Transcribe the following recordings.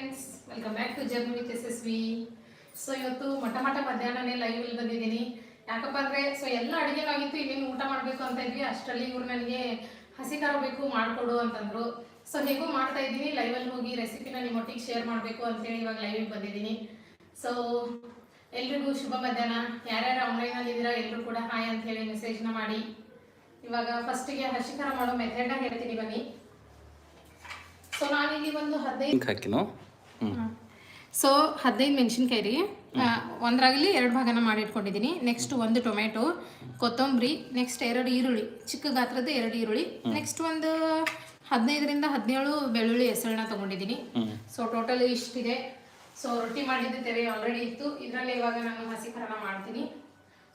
Friends welcome back to journey with S S V so ಇವತ್ತು ಮಠ ಮಠ ಮಧ್ಯಾಹ್ನನೇ live ಇಲ್ಲಿ ಬಂದಿದ್ದೀನಿ. ಯಾಕಪ್ಪ ಅಂದರೆ ಸೊ ಎಲ್ಲ ಅಡುಗೆಗಾಗಿತ್ತು, ಇನ್ನೇನು ಊಟ ಮಾಡಬೇಕು ಅಂತ ಇದ್ವಿ. ಅಷ್ಟರಲ್ಲಿ ಇವ್ರು ನನಗೆ ಹಸಿ ಖಾರ ಬೇಕು ಮಾಡಿಕೊಡು ಅಂತಂದರು. ಸೊ ಹೇಗೂ ಮಾಡ್ತಾ ಇದ್ದೀನಿ. ಲೈವಲ್ಲಿ ಹೋಗಿ ರೆಸಿಪಿನ ನಿಮ್ಮೊಟ್ಟಿಗೆ ಶೇರ್ ಮಾಡಬೇಕು ಅಂತೇಳಿ ಇವಾಗ ಲೈವಿಗೆ ಬಂದಿದ್ದೀನಿ. ಸೊ ಎಲ್ರಿಗೂ ಶುಭ ಮಧ್ಯಾಹ್ನ. ಯಾರ್ಯಾರು ಆನ್ಲೈನಲ್ಲಿ ಇದ್ದೀರಾ ಎಲ್ಲರೂ ಕೂಡ ಹಾಯ್ ಅಂತ ಹೇಳಿ ಮೆಸೇಜ್ನ ಮಾಡಿ. ಇವಾಗ ಫಸ್ಟಿಗೆ ಹಸಿ ಖಾರ ಮಾಡೋ ಮೆಥಡ್ನ ಹೇಳ್ತೀನಿ ಬನ್ನಿ. ಸೊ ನಾನಿಲ್ಲಿ ಒಂದು ಹದಿನೈದು ಹಾಕಿನೋ? ಸೊ ಹದಿನೈದು ಮೆಣಸಿನ್ಕಾಯಿ ರೀ. ಒಂದರಾಗಲಿ ಎರಡು ಭಾಗನ ಮಾಡಿ ಇಟ್ಕೊಂಡಿದ್ದೀನಿ ನೆಕ್ಸ್ಟ್ ಒಂದು ಟೊಮೆಟೊ ಕೊತ್ತಂಬರಿ ನೆಕ್ಸ್ಟ್ ಎರಡು ಈರುಳ್ಳಿ. ಚಿಕ್ಕ ಗಾತ್ರದ ಎರಡು ಈರುಳ್ಳಿ. ನೆಕ್ಸ್ಟ್ ಒಂದು ಹದಿನೈದರಿಂದ ಹದಿನೇಳು ಬೆಳ್ಳುಳ್ಳಿ ಹೆಸರನ್ನ ತಗೊಂಡಿದ್ದೀನಿ ಸೊ ಟೋಟಲ್ ಇಷ್ಟಿದೆ. ಸೊ ರೊಟ್ಟಿ ಮಾಡಿದ್ದು ತೆರೆ ಆಲ್ರೆಡಿ ಇತ್ತು. ಇದರಲ್ಲಿ ಇವಾಗ ನಾನು ಹಸಿ ಖಾರನ ಮಾಡ್ತೀನಿ.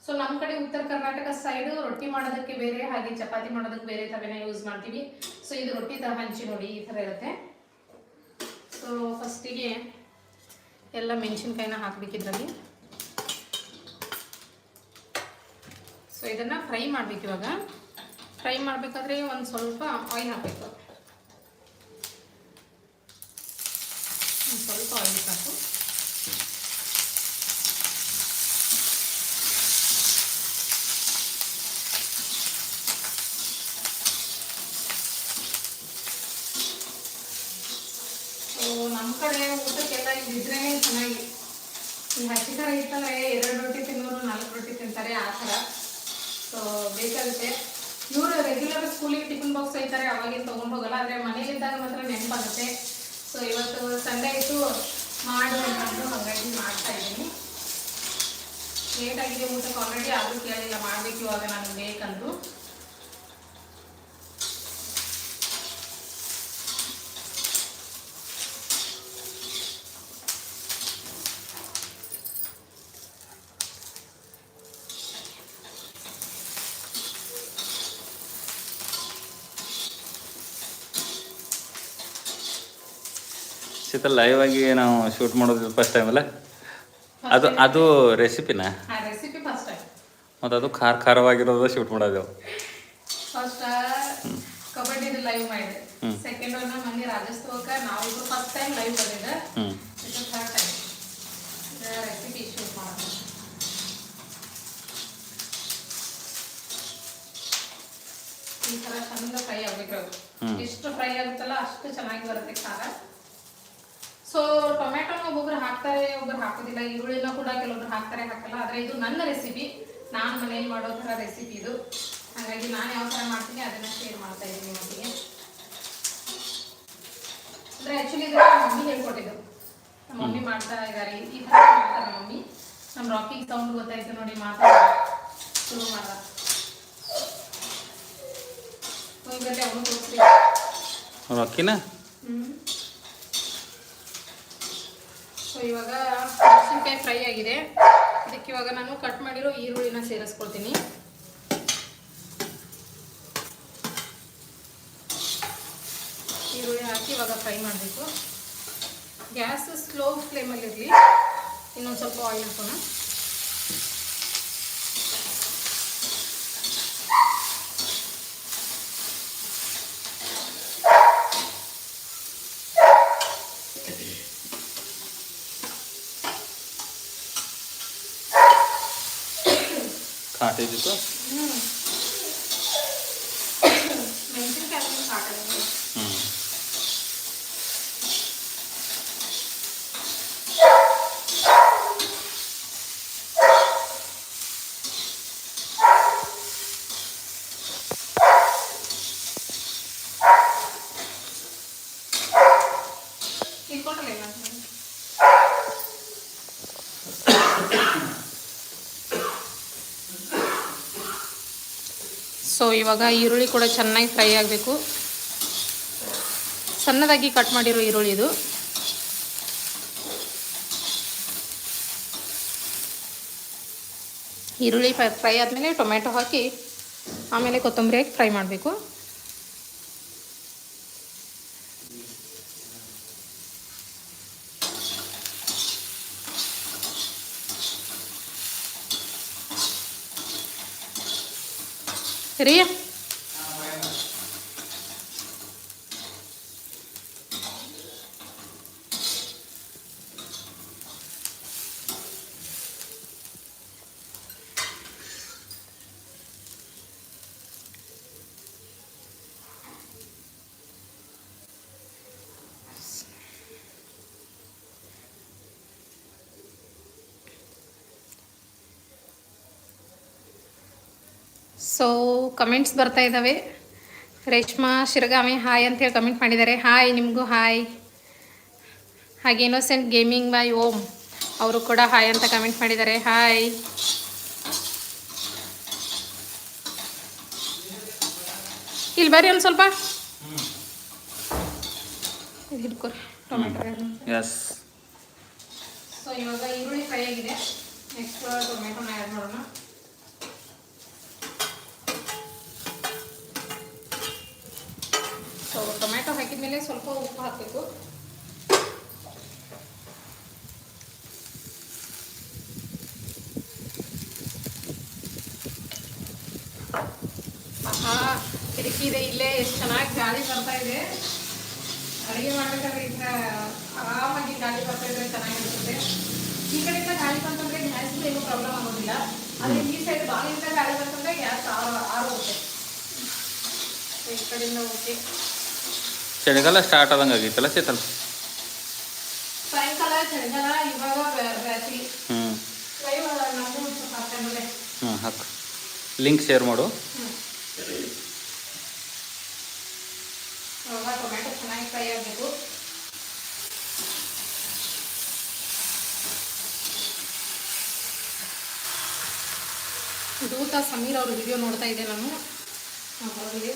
ಸೊ ನಮ್ಮ ಕಡೆ ಉತ್ತರ ಕರ್ನಾಟಕ ಸೈಡ್ ರೊಟ್ಟಿ ಮಾಡೋದಕ್ಕೆ ಬೇರೆ ಹಾಗೆ ಚಪಾತಿ ಮಾಡೋದಕ್ಕೆ ಬೇರೆ ತವೆನ ಯೂಸ್ ಮಾಡ್ತೀವಿ. ಸೊ ಇದು ರೊಟ್ಟಿ ತರ ಹಂಚಿ ನೋಡಿ ಈ ಥರ ಇರುತ್ತೆ. ಸೊ ಫಸ್ಟಿಗೆ ಎಲ್ಲ ಮೆಣಸಿನ್ಕಾಯಿನ ಹಾಕಬೇಕಿದ್ರಲ್ಲಿ. ಸೊ ಇದನ್ನು ಫ್ರೈ ಮಾಡಬೇಕು ಇವಾಗ ಫ್ರೈ ಮಾಡಬೇಕಾದ್ರೆ ಒಂದು ಸ್ವಲ್ಪ ಆಯಿಲ್ ಹಾಕಬೇಕು ಒಂದು ಸ್ವಲ್ಪ ಆಯಿಲ್ ಸಾಕು ಸೊ ನಮ್ಮ ಕಡೆ ಊಟಕ್ಕೆಲ್ಲ ಇದ್ರೆ ಚೆನ್ನಾಗಿ ಈ ಹಸಿ ಖಾರ ಇತ್ತಂದ್ರೆ ಎರಡು ರೊಟ್ಟಿ ತಿನ್ನೋರು ನಾಲ್ಕು ರೊಟ್ಟಿ ತಿಂತಾರೆ ಆ ಥರ ಸೊ ಬೇಕಾಗುತ್ತೆ ಇವರು ರೆಗ್ಯುಲರ್ ಸ್ಕೂಲಿಗೆ ಟಿಫಿನ್ ಬಾಕ್ಸ್ ಒಯ್ತಾರೆ ಅವಾಗೇನು ತೊಗೊಂಡು ಹೋಗಲ್ಲ, ಆದರೆ ಮನೇಲಿದ್ದಾಗ ಮಾತ್ರ ನೆನಪಾಗುತ್ತೆ. ಸೊ ಇವತ್ತು ಸಂಡೇ ಇತ್ತು ಮಾಡು ಅಂತಂದು ಹಾಗಾಗಿ ಮಾಡ್ತಾ ಇದ್ದೀನಿ. ಲೇಟಾಗಿದೆ ಊಟಕ್ಕೆ ಆಲ್ರೆಡಿ ಆದರೂ ಕೇಳಿಲ್ಲ, ಮಾಡಬೇಕು ಇವಾಗ ನನಗೆ ಬೇಕಂದ್ರು. ಸೀತಾ ಲೈವ್ ಆಗಿ ನಾವು ಶೂಟ್ ಮಾಡೋದು ಫಸ್ಟ್ ಟೈಮ್ ಅಲ್ಲ? ಅದು ಅದು ರೆಸಿಪಿನ ಮತ್ತು ಅದು ಖಾರ ಖಾರವಾಗಿರೋದು ಶೂಟ್ ಮಾಡೋದು. ಫಸ್ಟ್ ಕಬಡ್ಡಿದು ಲೈವ್ ಮಾಡಿದೆ. ಸೆಕೆಂಡ್ ಒನ್ ಮೊನ್ನೆ ರಾಜಸ್ಥಾನಕ್ಕೆ ನಾವಿಬ್ರು ಫಸ್ಟ್ ಟೈಮ್ ಲೈವ್ ಬಂದಿದ್ದೆ ಹ್ಞೂ ಇದು ಥರ್ಡ್ ಟೈಮ್ ರೆಸಿಪಿ ಶೂಟ್ ಮಾಡೋದು. ಈ ತರ ಚಂದ ಫ್ರೈ ಆಗಬೇಕು. ಎಷ್ಟು ಫ್ರೈ ಆಗುತ್ತಲ್ಲ ಅಷ್ಟು ಚೆನ್ನಾಗಿ ಬರುತ್ತೆ ಖಾರ. ಸೊ ಟೊಮೆಟೊನ ಒಬ್ಬೊಬ್ರು ಹಾಕ್ತಾರೆ ಒಬ್ಬರು ಹಾಕೋದಿಲ್ಲ ಈರುಳ್ಳಿನ ಕೂಡ ಕೆಲವೊಬ್ರು ಹಾಕ್ತಾರೆ ಹಾಕಲ್ಲ. ಆದರೆ ಇದು ನನ್ನ ರೆಸಿಪಿ ನಾನು ಮನೇಲಿ ಮಾಡೋ ಥರ ರೆಸಿಪಿ ಇದು. ಹಾಗಾಗಿ ನಾನು ಯಾವ ಥರ ಮಾಡ್ತೀನಿ ಅದನ್ನ ಶೇರ್ ಮಾಡ್ತಾ ಇದ್ದೀನಿ ಒಟ್ಟಿಗೆ ಅಂದ್ರೆ ಆ್ಯಕ್ಚುಲಿ ಮಮ್ಮಿ ಹೇಳ್ಕೊಟ್ಟಿದ್ದು. ನಮ್ಮ ಮಮ್ಮಿ ಮಾಡ್ತಾ ಇದ್ದಾರೆ ಈ ತರ ಮಾಡ್ತಾರೆ ಮಮ್ಮಿ. ನಮ್ಮ ರಾಕಿಂಗ್ ಸೌಂಡ್ ಗೊತ್ತಾಯ್ತು ನೋಡಿ ಮಾತಾಡ ಶುರು ಮಾಡ ಅಕ್ಕಿನ ಹ್ಮ್. ಸೊ ಇವಾಗ ಮೆಣಸಿನ್ಕಾಯಿ ಫ್ರೈ ಆಗಿದೆ. ಇದಕ್ಕೆ ಇವಾಗ ನಾನು ಕಟ್ ಮಾಡಿರೋ ಈರುಳ್ಳಿನ ಸೇರಿಸ್ಕೊಳ್ತೀನಿ. ಈರುಳ್ಳಿ ಹಾಕಿ ಇವಾಗ ಫ್ರೈ ಮಾಡಬೇಕು. ಗ್ಯಾಸ್ ಸ್ಲೋ ಫ್ಲೇಮಲ್ಲಿರಲಿ. ಇನ್ನೊಂದು ಸ್ವಲ್ಪ ಆಯಿಲ್ ಹಾಕೋಣ. কাটে দিত ಇವಾಗ ಈರುಳ್ಳಿ ಕೂಡ ಚೆನ್ನಾಗಿ ಫ್ರೈ ಆಗಬೇಕು. ಸಣ್ಣದಾಗಿ ಕಟ್ ಮಾಡಿರೋ ಈರುಳ್ಳಿ ಇದು. ಈರುಳ್ಳಿ ಫ್ರೈ ಆದಮೇಲೆ ಟೊಮೆಟೊ ಹಾಕಿ ಆಮೇಲೆ ಕೊತ್ತಂಬರಿ ಹಾಕಿ ಫ್ರೈ ಮಾಡಬೇಕು. ರೀ ಸೊ ಕಮೆಂಟ್ಸ್ ಬರ್ತಾ ಇದ್ದಾವೆ ರೇಷ್ಮಾ ಶಿರಗಾಮಿ ಹಾಯ್ ಅಂತೇಳಿ ಕಮೆಂಟ್ ಮಾಡಿದ್ದಾರೆ. ಹಾಯ್ ನಿಮಗೂ ಹಾಯ್ ಹಾಗೆ ಇನ್ನೋಸೆಂಟ್ ಗೇಮಿಂಗ್ ಬೈ ಓಮ್ ಅವರು ಕೂಡ ಹಾಯ್ ಅಂತ ಕಮೆಂಟ್ ಮಾಡಿದ್ದಾರೆ. ಹಾಯ್ ಇಲ್ಲಿ ಬರ್ರಿ ಒಂದು ಸ್ವಲ್ಪ. ಹಿಡ್ಕೊರಿ. ಟೊಮೆಟೊ ಸೊ ಇವಾಗ ಈರುಳ್ಳಿ ಫ್ರೈ ಆಗಿದೆ. ನೆಕ್ಸ್ಟ್ ಟೊಮೆಟೊನ ಆ್ಯಡ್ ಮಾಡೋಣ. ಸೊ ಟೊಮೆಟೊ ಹಾಕಿದ್ಮೇಲೆ ಸ್ವಲ್ಪ ಉಪ್ಪು ಹಾಕಬೇಕು. ಆಹಾ, ಕಿಟಕಿ ಇದೆ, ಇಲ್ಲೇ ಎಷ್ಟು ಚೆನ್ನಾಗಿ ಗಾಳಿ ಬರ್ತಾ ಇದೆ. ಅಡುಗೆ ಮಾಡ್ಬೇಕಾದ್ರೆ ಈಗ ಆರಾಮಾಗಿ ಗಾಳಿ ಬರ್ತಾ ಇದ್ರೆ ಚೆನ್ನಾಗಿರ್ತದೆ ಈ ಕಡೆಯಿಂದ ಗಾಳಿ ಬಂತಂದ್ರೆ ಗ್ಯಾಸ್ ಏನೂ ಪ್ರಾಬ್ಲಮ್ ಆಗೋದಿಲ್ಲ. ಅದೇ ಈ ಸೈಡ್ ಬಾಗಿಲಿಂದ ಗಾಳಿ ಬಂತಂದ್ರೆ ಗ್ಯಾಸ್ ಆರು ಆರು ಹೋಗುತ್ತೆ. ಈ ಕಡೆಯಿಂದ ಓಕೆ ಚಳಿಗಾಲ ಸ್ಟಾರ್ಟ್ ಆದಂಗೆ ಆಗೈತಲ್ಲ ಸೀತಲ್ ಹ್ಞೂ ಹಾಕು. ಲಿಂಕ್ ಶೇರ್ ಮಾಡು. ದೂತ ಸಮೀರ್ ಅವ್ರ ವಿಡಿಯೋ ನೋಡ್ತಾ ಇದ್ದೆ ನಾನು. ಅವರಿಗೆ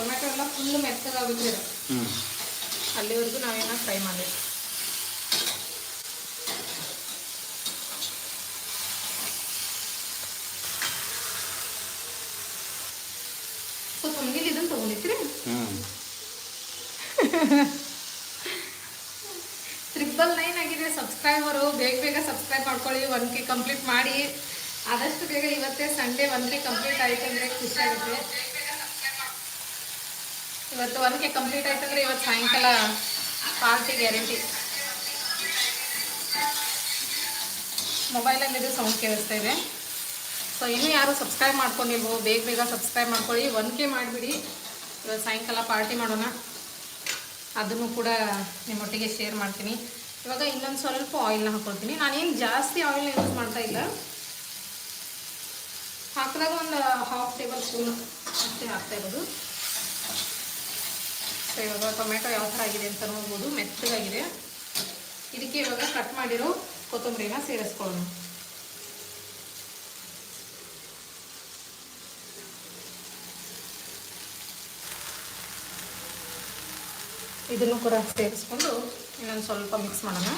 ಟೊಮೆಟೊ ಎಲ್ಲ ಫುಲ್ ಮೆತ್ತಗಾಗುತ್ತೆ ಇದು. ಅಲ್ಲಿವರೆಗೂ ನಾವೇನ ಫ್ರೈ ಮಾಡಿ ಸ್ವಲ್ಪ ಮುಂದಿನ ಇದನ್ನು ತೊಗೊಂಡಿರ್ತೀರಿ? ಟ್ರಿಪಲ್ ನೈನ್ ಆಗಿದೆ. ಸಬ್ಸ್ಕ್ರೈಬರು ಬೇಗ ಬೇಗ ಸಬ್ಸ್ಕ್ರೈಬ್ ಮಾಡ್ಕೊಳ್ಳಿ. ಒನ್ ಕೆ ಕಂಪ್ಲೀಟ್ ಮಾಡಿ. ಆದಷ್ಟು ಬೇಗ ಇವತ್ತೇ ಸಂಡೇ ಒನ್ ಕೆ ಕಂಪ್ಲೀಟ್ ಆಯ್ತು ಅಂದರೆ ಖುಷಿ ಆಗುತ್ತೆ. ಇವತ್ತು ಒನ್ ಕೆ ಕಂಪ್ಲೀಟ್ ಆಯ್ತು ಅಂದ್ರೆ ಇವತ್ತು ಸಾಯಂಕಾಲ ಪಾರ್ಟಿ ಗ್ಯಾರಂಟಿ ಮೊಬೈಲಲ್ಲಿ ಇದು ಸೌಂಡ್ ಕೇಳಿಸ್ತಾ ಇದೆ. ಸೊ ಇನ್ನೂ ಯಾರು ಸಬ್ಸ್ಕ್ರೈಬ್ ಮಾಡ್ಕೊಂಡಿಲ್ವೋ, ಬೇಗ ಬೇಗ ಸಬ್ಸ್ಕ್ರೈಬ್ ಮಾಡ್ಕೊಳ್ಳಿ. ಒನ್ ಕೆ ಮಾಡಿಬಿಡಿ. ಇವತ್ತು ಸಾಯಂಕಾಲ ಪಾರ್ಟಿ ಮಾಡೋಣ. ಅದನ್ನು ಕೂಡ ನಿಮ್ಮೊಟ್ಟಿಗೆ ಶೇರ್ ಮಾಡ್ತೀನಿ. ಇವಾಗ ಇನ್ನೊಂದು ಸ್ವಲ್ಪ ಆಯಿಲ್ನ ಹಾಕೊಳ್ತೀನಿ. ನಾನೇನು ಜಾಸ್ತಿ ಆಯಿಲ್ನ ಯೂಸ್ ಮಾಡ್ತಾ ಇಲ್ಲ. ಹಾಕಿದಾಗ ಒಂದು ಹಾಫ್ ಟೇಬಲ್ ಸ್ಪೂನ್ ಅಷ್ಟೇ ಹಾಕ್ತಾ ಇರೋದು. ಸೊ ಇವಾಗ ಟೊಮೆಟೊ ಯಾವ ಥರ ಆಗಿದೆ ಅಂತ ನೋಡ್ಬೋದು. ಮೆತ್ತಗಾಗಿದೆ. ಇದಕ್ಕೆ ಇವಾಗ ಕಟ್ ಮಾಡಿರೋ ಕೊತ್ತಂಬರಿನ ಸೇರಿಸ್ಕೊಳ್ಳೋಣ. ಇದನ್ನು ಕೂಡ ಸೇರಿಸ್ಕೊಂಡು ಇನ್ನೊಂದು ಸ್ವಲ್ಪ ಮಿಕ್ಸ್ ಮಾಡೋಣ.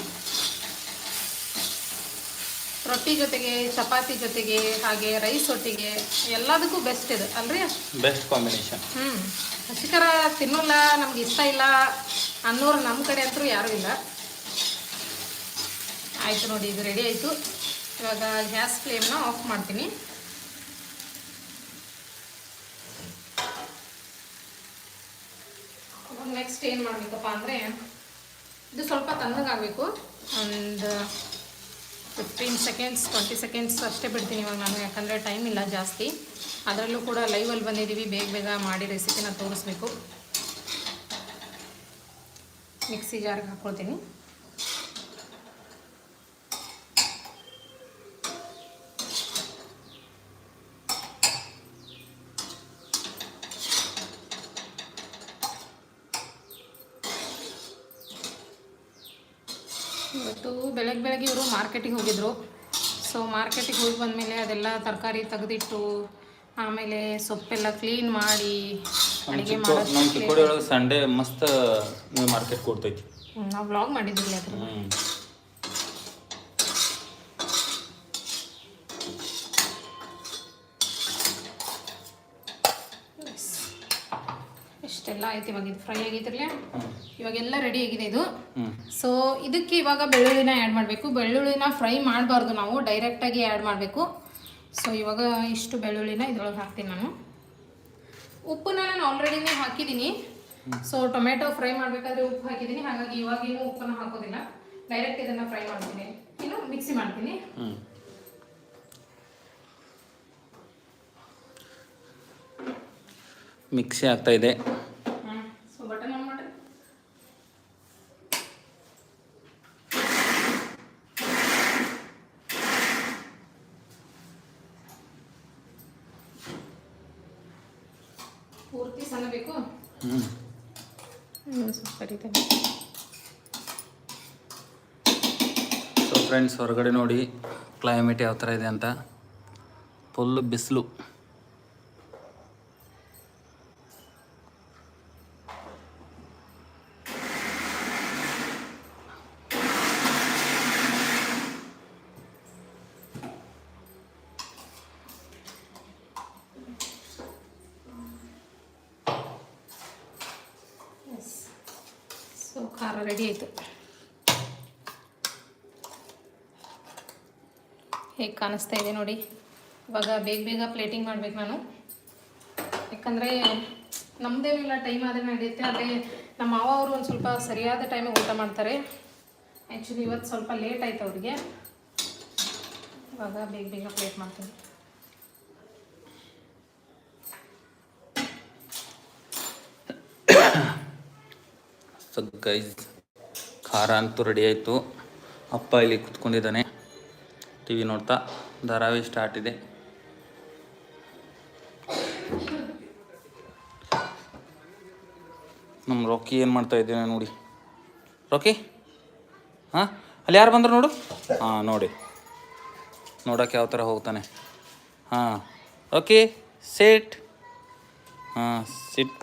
ರೊಟ್ಟಿ ಜೊತೆಗೆ ಚಪಾತಿ ಜೊತೆಗೆ ಹಾಗೆ ರೈಸ್ ಒಟ್ಟಿಗೆ ಎಲ್ಲದಕ್ಕೂ ಬೆಸ್ಟ್ ಇದೆ ಅಲ್ರಿ? ಬೆಸ್ಟ್ ಕಾಂಬಿನೇಷನ್ ಹ್ಞೂ ಹಸಿಕರ ತಿನ್ನಲ್ಲ, ನಮ್ಗೆ ಇಷ್ಟ ಇಲ್ಲ ಅನ್ನೋರು ನಮ್ಮ ಕಡೆ ಅಂತೂ ಯಾರೂ ಇಲ್ಲ. ಆಯಿತು ನೋಡಿ, ಇದು ರೆಡಿ ಆಯಿತು. ಇವಾಗ ಗ್ಯಾಸ್ ಫ್ಲೇಮ್ನ ಆಫ್ ಮಾಡ್ತೀನಿ. ನೆಕ್ಸ್ಟ್ ಏನು ಮಾಡಬೇಕಪ್ಪ ಅಂದರೆ, ಇದು ಸ್ವಲ್ಪ ತಣ್ಣಗಾಗಬೇಕು. ಒಂದು ಫಿಫ್ಟೀನ್ ಸೆಕೆಂಡ್ಸ್ ಟ್ವೆಂಟಿ ಸೆಕೆಂಡ್ಸ್ ಅಷ್ಟೇ ಬಿಡ್ತೀನಿ ಇವಾಗ ನಾನು, ಯಾಕಂದರೆ ಟೈಮ್ ಇಲ್ಲ ಜಾಸ್ತಿ. ಅದರಲ್ಲೂ ಕೂಡ ಲೈವಲ್ಲಿ ಬಂದಿದ್ದೀವಿ, ಬೇಗ ಬೇಗ ಮಾಡಿ ರೆಸಿಪಿನ ತೋರಿಸ್ಬೇಕು. ಮಿಕ್ಸಿ ಜಾರ್ಗೆ ಹಾಕ್ಕೊಳ್ತೀನಿ ಇವತ್ತು ಇವರು ಮಾರ್ಕೆಟಿಗೆ ಹೋಗಿದ್ರು. ಸೊ ಮಾರ್ಕೆಟಿಗೆ ಹೋಗಿ ಬಂದಮೇಲೆ ಅದೆಲ್ಲ ತರಕಾರಿ ತೆಗೆದಿಟ್ಟು ಆಮೇಲೆ ಸೊಪ್ಪೆಲ್ಲ ಕ್ಲೀನ್ ಮಾಡಿ ಅಡಿಗೆ ಚಿಕ್ಕೋಡಿ ಸಂಡೇ ಮಸ್ತ್ ಮಾರ್ಕೆಟ್ ಕೊಡ್ತೈತಿ. ನಾವು ವ್ಲಾಗ್ ಮಾಡಿದ್ವಿ ಅದ್ರ ಇಷ್ಟೆಲ್ಲ ಆಯ್ತು ಇವಾಗ ಇದು ಫ್ರೈ ಆಗೈತಿರ್ಲಿ ಇವಾಗೆಲ್ಲ ರೆಡಿ ಆಗಿದೆ ಇದು. ಸೊ ಇದಕ್ಕೆ ಇವಾಗ ಬೆಳ್ಳುಳ್ಳಿನ ಆ್ಯಡ್ ಮಾಡಬೇಕು. ಬೆಳ್ಳುಳ್ಳಿನ ಫ್ರೈ ಮಾಡಬಾರ್ದು ನಾವು ಡೈರೆಕ್ಟಾಗಿ ಆ್ಯಡ್ ಮಾಡಬೇಕು. ಸೊ ಇವಾಗ ಇಷ್ಟು ಬೆಳ್ಳುಳ್ಳಿನ ಇದ್ರೊಳಗೆ ಹಾಕ್ತೀನಿ ನಾನು. ಉಪ್ಪನ್ನ ನಾನು ಆಲ್ರೆಡಿನೇ ಹಾಕಿದ್ದೀನಿ. ಸೊ ಟೊಮೆಟೊ ಫ್ರೈ ಮಾಡಬೇಕಾದ್ರೆ ಉಪ್ಪು ಹಾಕಿದ್ದೀನಿ. ಹಾಗಾಗಿ ಇವಾಗೇನು ಉಪ್ಪನ್ನ ಹಾಕೋದಿಲ್ಲ. ಡೈರೆಕ್ಟ್ ಇದನ್ನು ಫ್ರೈ ಮಾಡ್ತೀನಿ. ಇನ್ನು ಮಿಕ್ಸಿ ಮಾಡ್ತೀನಿ. ಮಿಕ್ಸಿ ಆಗ್ತಾ ಇದೆ ಸೊ ಬಟನ್ ಆನ್ ಮಾಡ್ರಿ ಪೂರ್ತಿ ಸಣ್ಣ ಬೇಕು. ಹ್ಞೂ ಇನ್ನೊಂದ್ ಸ್ವಲ್ಪ ಸೊ ಫ್ರೆಂಡ್ಸ್ ಹೊರಗಡೆ ನೋಡಿ ಕ್ಲೈಮೇಟ್ ಯಾವ ಥರ ಇದೆ ಅಂತ. ಫುಲ್ ಬಿಸಿಲು ಎಸ್ ಸೊ ಖಾರ ರೆಡಿ ಆಯಿತು. ಹೇಗೆ ಕಾಣಿಸ್ತಾ ಇದೆ ನೋಡಿ. ಇವಾಗ ಬೇಗ ಬೇಗ ಪ್ಲೇಟಿಂಗ್ ಮಾಡಬೇಕು ನಾನು. ಯಾಕಂದರೆ ನಮ್ಮದೇನಿಲ್ಲ ಟೈಮ್ ಆದರೆ ನಡೆಯುತ್ತೆ, ಆದರೆ ನಮ್ಮ ಮಾವ ಅವರು ಒಂದು ಸ್ವಲ್ಪ ಸರಿಯಾದ ಟೈಮಿಗೆ ಊಟ ಮಾಡ್ತಾರೆ. ಆ್ಯಕ್ಚುಲಿ ಇವತ್ತು ಸ್ವಲ್ಪ ಲೇಟ್ ಆಯ್ತು ಅವ್ರಿಗೆ. ಇವಾಗ ಬೇಗ ಬೇಗ ಪ್ಲೇಟ್ ಮಾಡ್ತೀನಿ. ಸೊ ಗೈಸ್ ಖಾರ ಅಂತೂ ರೆಡಿ ಆಯಿತು. ಅಪ್ಪ ಇಲ್ಲಿ ಕುತ್ಕೊಂಡಿದ್ದಾನೆ. ಟಿ ವಿ ನೋಡ್ತಾ, ಧಾರಾವಾಹಿ ಸ್ಟಾರ್ಟ್ ಇದೆ. ನಮ್ಮ ರಾಕಿ ಏನು ಮಾಡ್ತಾ ಇದ್ದೇನೆ ನೋಡಿ. ರಾಕಿ ಹಾಂ? ಅಲ್ಲಿ ಯಾರು ಬಂದರು ನೋಡು? ಹಾಂ, ನೋಡಿ. ನೋಡೋಕೆ ಯಾವ ಥರ ಹೋಗ್ತಾನೆ. ಹಾಂ. ಓಕೆ ಸೇಟ್ ಹಾಂ ಸಿಟ್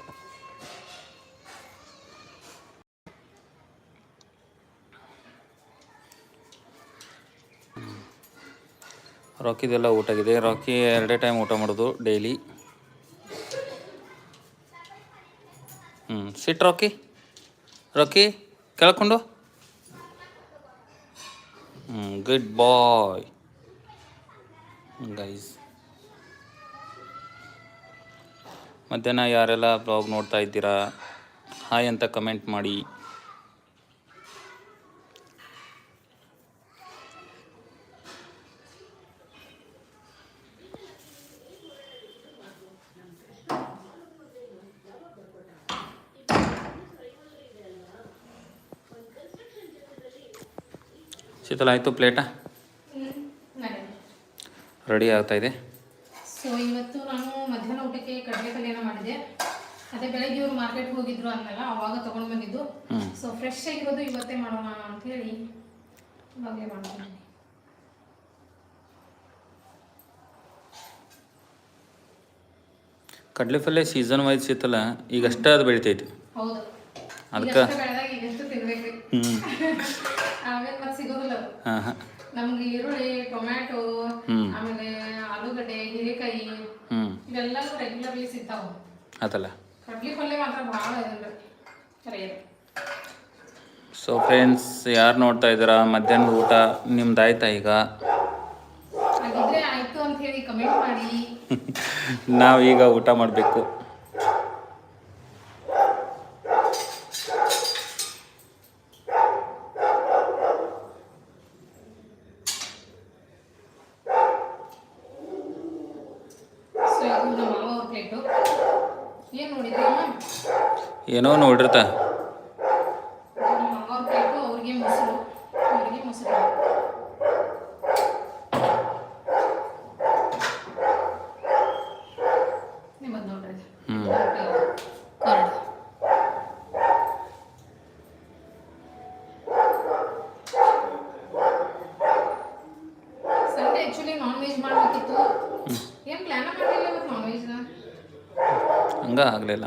ರಾಕಿದೆಲ್ಲ ಊಟ ಆಗಿದೆ ರಾಕಿ ಎರಡೇ ಟೈಮ್ ಊಟ ಮಾಡೋದು ಡೈಲಿ ಹ್ಞೂ ಸಿಟ್ ರಾಕಿ ರಾಕಿ ಕೇಳ್ಕೊಂಡು. ಹ್ಞೂ ಗುಡ್ ಬಾಯ್ ಗೈಸ್ ಮಧ್ಯಾಹ್ನ ಯಾರೆಲ್ಲ ಬ್ಲಾಗ್ ನೋಡ್ತಾ ಇದ್ದೀರಾ, ಹಾಯ್ ಅಂತ ಕಮೆಂಟ್ ಮಾಡಿ. ಶೀತಲ ಆಯಿತು ಪ್ಲೇಟ? ರೆಡಿ ಆಗ್ತಾ ಇದೆ. ಸೊ ಇವತ್ತು ನಾನು ಮಧ್ಯಾಹ್ನ ಊಟಕ್ಕೆ ಕಡಲೆಪಲ್ಯನ ಮಾಡಿದೆ. ಅದೇ ಬೆಳಗ್ಗೆ ಇವರು ಮಾರ್ಕೆಟ್ಗೆ ಹೋಗಿದ್ರು ಅಂದಲ್ಲ ಅವಾಗ ತಗೊಂಡು ಬಂದಿದ್ದು. ಸೊ ಫ್ರೆಶ್ ಆಗಿರೋದು ಇವತ್ತೇ ಮಾಡೋಣ ಅಂತ ಹೇಳಿ ಇವಾಗಲೇ ಮಾಡ್ತೀನಿ. ಪಲ್ಯ ಸೀಸನ್ ವೈಸ್ ಇತ್ತಲ್ಲ ಈಗ ಅಷ್ಟೇ ಅದು ಬೆಳಿತೈತಿ. ಹೌದು. ಅದಕ್ಕೆ? ಹ್ಞೂ. ಹಾಂ ಹಾಂ. ನಮ್ಗೆ ಈರುಳ್ಳಿ ಟೊಮ್ಯಾಟೊ ಹ್ಞೂ ಆಮೇಲೆ ಆಲೂಗಡ್ಡೆ ಹೀರೆಕಾಯಿ ಹ್ಞೂ ಇವೆಲ್ಲವೂ ರೆಗ್ಯುಲರ್ಲಿ ಸಿಗ್ತಾವ. ಅದಲ್ಲ? ಕಡ್ಲಿ ಪಲ್ಯ ಮಾತ್ರ ಭಾಳ ಇದೆ ರೇರ್ ಸೊ ಫ್ರೆಂಡ್ಸ್ ಯಾರು ನೋಡ್ತಾ ಇದ್ದೀರಾ? ಮಧ್ಯಾಹ್ನದ ಊಟ ನಿಮ್ದು ಆಯ್ತಾ ಈಗ ನಾವು ನಾವೀಗ ಊಟ ಮಾಡಬೇಕು ಸೊ ಇದು ನಮ್ಮ ಮಾವ ಅವ್ರ ಪ್ಲೇಟು ಏನು ನೋಡಿದ್ರಿ ಅಮ್ಮ ಏನೋ ನೋಡಿರ್ತಾ ಇದು ನಮ್ಮ ಮಾವ ಅವ್ರ ಪ್ಲೇಟು ಅವ್ರಿಗೆ ಮೊಸರು ಅವ್ರಿಗೆ ಮೊಸರು ನಿಮ್ಮದು ನೋಡ್ರಿ ಹ್ಞೂ curd Sunday actually non veg ಮಾಡಬೇಕಿತ್ತು ಏನು ಪ್ಲ್ಯಾನ ಮಾಡಲಿಲ್ಲ ಇವತ್ತು ನಾನ್ ನೋಡಿರ್ತ. ಹಂಗ ಆಗಲಿಲ್ಲ.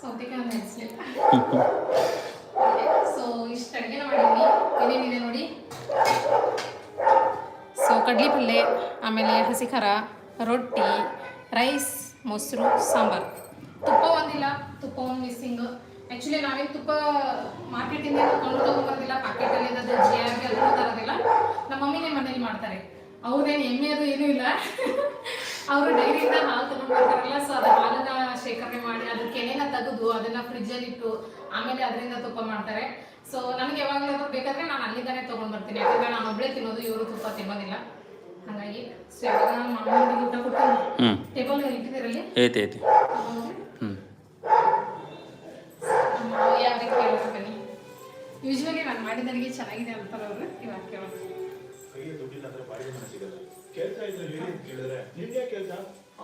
ಸೌತೆಕಾಯಿ ಸೊ ಇಷ್ಟು ಮಾಡಿದ್ವಿ ನೋಡಿ? ಸೊ ಕಡ್ಲಿ ಪಲ್ಲೆ ಆಮೇಲೆ ಹಸಿ ಖಾರ ರೊಟ್ಟಿ, ರೈಸ್, ಮೊಸರು, ಸಾಂಬಾರು. ತುಪ್ಪ ಒಂದಿಲ್ಲ, ತುಪ್ಪ ಒಂದು ಮಿಸ್ಸಿಂಗ್ ಆ್ಯಕ್ಚುಲಿ ನಾವೇನು ತುಪ್ಪ ಮಾರ್ಕೆಟಿಂದ ಕೊಂಡು ತೊಗೊಂಬರೋದಿಲ್ಲ, ಪಾಕೆಟಲ್ಲಿ ಅದು ಜಿಯಾಗಿ ಅದನ್ನು ತರೋದಿಲ್ಲ. ನಮ್ಮ ಮಮ್ಮಿನೇ ಮನೇಲಿ ಮಾಡ್ತಾರೆ. ಅವ್ರೇನು ಎಮ್ಮೆ ಅದು ಏನೂ ಇಲ್ಲ. ಅವರು ಡೈರಿಯಿಂದ ಹಾಲು ತಗೊಂಡು ಬರ್ತಾರಲ್ಲ ಸೊ ಅದು ಹಾಲನ್ನ ಶೇಖರಣೆ ಮಾಡಿ ಅದ್ರ ಕೆನೆನ ತೆಗೆದು ಅದನ್ನ ಫ್ರಿಜ್ಜಲ್ಲಿ ಇಟ್ಟು ಆಮೇಲೆ ಅದರಿಂದ ತುಪ್ಪ ಮಾಡ್ತಾರೆ. ಸೊ ನನಗೆ ಯಾವಾಗಲಾದ್ರೂ ಬೇಕಾದ್ರೆ ನಾನು ಅಲ್ಲಿಂದಾನೆ ತಗೊಂಡ್ ಬರ್ತೀನಿ ಯಾಕಂದ್ರೆ ನಾನು ಒಬ್ಬಳೇ ತಿನ್ನೋದು ಇವರು ತುಪ್ಪ ತಿನ್ನೋದಿಲ್ಲ. ಹಾಗಾಗಿ ಸೊ ಇವಾಗ ಮಾಮೂಲಿ ಊಟ ಹ್ಞೂ ಟೇಬಲ್ ಇಟ್ಟಿದ್ದೀರಲ್ಲಿ? ಐತಿ ಐತಿ. ಕೇಳ್ಬೇಕನಿ ಯೂಶ್ವಲಿ ನಾನು ಮಾಡಿದ ನನಗೆ ಚೆನ್ನಾಗಿದೆ ಅಂತಾರೆ ಅವರು ಇವಾಗ ಕೇಳೋದು ಕೈಯ ಇದ್ದ ಅಂತ ಕೇಳಿದ್ರೆ ನಿಮ್ಗೆ ಕೆಲಸ?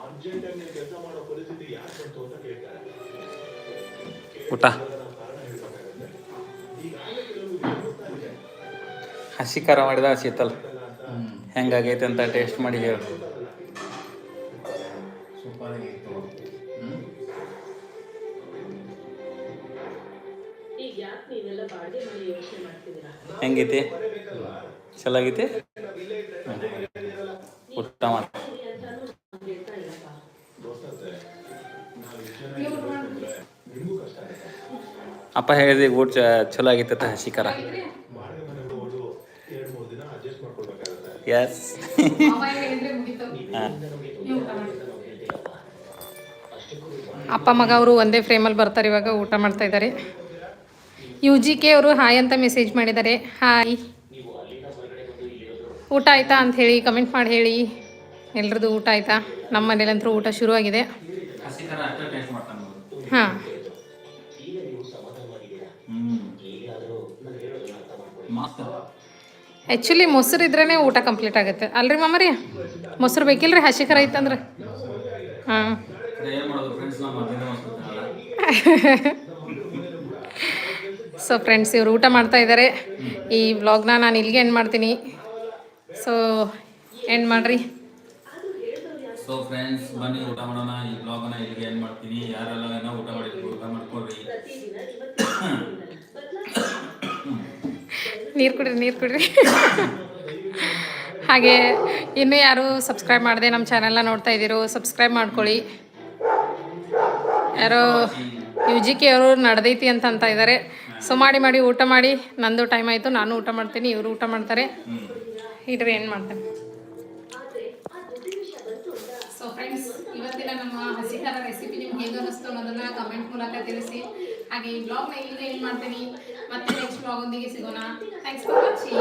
ಅರ್ಜೆಂಟ್ ಆಗಿ ಕೆಲಸ ಮಾಡೋ ಪರಿಸ್ಥಿತಿ ಯಾಕೆ ಬಂತು ಅಂತ ಕೇಳ್ತಾರೆ. ಊಟ? ಹಸಿ ಖಾರ ಮಾಡಿದ ಶೀತಲ್. ಹೆಂಗಾಗೈತೆ ಅಂತ ಟೇಸ್ಟ್ ಮಾಡಿ ಹೇಳು. ಹೆಂಗೈತಿ? ಆಗಿತ್ತು ಅಪ್ಪ ಹೇಳಿದೆ ಊಟ ಚಲೋ ಆಗಿತ್ತು ಅಂತ ಶಿಖರ. ಎಸ್ ಅಪ್ಪ ಮಗ ಅವರು ಒಂದೇ ಫ್ರೇಮಲ್ಲಿ ಬರ್ತಾರೆ, ಇವಾಗ ಊಟ ಮಾಡ್ತಾ ಇದ್ದಾರೆ. ಯು ಜಿ ಕೆ ಅವರು ಹಾಯ್ ಅಂತ ಮೆಸೇಜ್ ಮಾಡಿದ್ದಾರೆ. ಹಾಯ್ ಊಟ ಆಯ್ತಾ ಅಂತ ಹೇಳಿ ಕಮೆಂಟ್ ಮಾಡಿ ಹೇಳಿ. ಎಲ್ರದ್ದು ಊಟ ಆಯ್ತಾ? ನಮ್ಮ ಮನೇಲಂತೂ ಊಟ ಶುರುವಾಗಿದೆ. ಹಾಂ. ಮಸ್ತ್ ಆ್ಯಕ್ಚುಲಿ ಮೊಸರು ಇದ್ರೇ ಊಟ ಕಂಪ್ಲೀಟ್ ಆಗುತ್ತೆ. ಅಲ್ರಿ ಮಾಮರಿ? ಮೊಸರು ಬೇಕಿಲ್ರಿ? ಹಸಿ ಖರ ಐತಂದ್ರೆ. ಹಾಂ. ಸೊ ಫ್ರೆಂಡ್ಸ್ ಇವರು ಊಟ ಮಾಡ್ತಾ ಇದ್ದಾರೆ ಈ ವ್ಲಾಗ್ನ ನಾನು ಇಲ್ಲಿಗೆ ಎಂಡ್ ಮಾಡ್ತೀನಿ. ಸೊ ಎಂಡ್ ಮಾಡಿರಿ. ಸೊ ಫ್ರೆಂಡ್ಸ್ ಬನ್ನಿ ಊಟ ಮಾಡೋಣ ಈ ಬ್ಲಾಗನ್ನ ಇಲ್ಲಿಗೆ ಏನು ಮಾಡ್ತೀನಿ. ಯಾರೆಲ್ಲ ಏನೋ ಊಟ ಮಾಡಿದ್ರು ಊಟ ಮಾಡ್ಕೊಳ್ರಿ ನೀರು ಕುಡ್ರಿ ನೀರು ಕುಡ್ರಿ. ಹಾಗೆ ಇನ್ನು ಯಾರು ಸಬ್ಸ್ಕ್ರೈಬ್ ಮಾಡದೆ ನಮ್ಮ ಚಾನೆಲ್ನ ನೋಡ್ತಾ ಇದ್ದೀರೋ ಸಬ್ಸ್ಕ್ರೈಬ್ ಮಾಡ್ಕೊಳ್ಳಿ. ಯಾರೋ ಯು ಜಿ ಕೆ ಅವರು ನಡೆದೈತಿ ಅಂತ ಅಂತ ಇದ್ದಾರೆ ಸೊ ಮಾಡಿ ಮಾಡಿ ಊಟ ಮಾಡಿ. ನಂದು ಟೈಮ್ ಆಯಿತು ನಾನು ಊಟ ಮಾಡ್ತೀನಿ ಇವರು ಊಟ ಮಾಡ್ತಾರೆ. ಇಡ್ರಿ ಏನು ಮಾಡ್ತೇನೆ ಖಾರ ರೆಸಿಪಿ ನಿಮ್ಗೆ ಹೇಗೆ ಅನ್ನಿಸ್ತು ಅನ್ನೋದನ್ನ ಕಮೆಂಟ್ ಮೂಲಕ ತಿಳಿಸಿ. ಹಾಗೆ ಈ ಬ್ಲಾಗ್ನ ಇಲ್ಲಿಗೆ ಏನು ಮಾಡ್ತೀನಿ. ಮತ್ತೆ ನೆಕ್ಸ್ಟ್ ಬ್ಲಾಗ್ ಒಂದಿಗೆ ಸಿಗೋಣ. Thanks for watching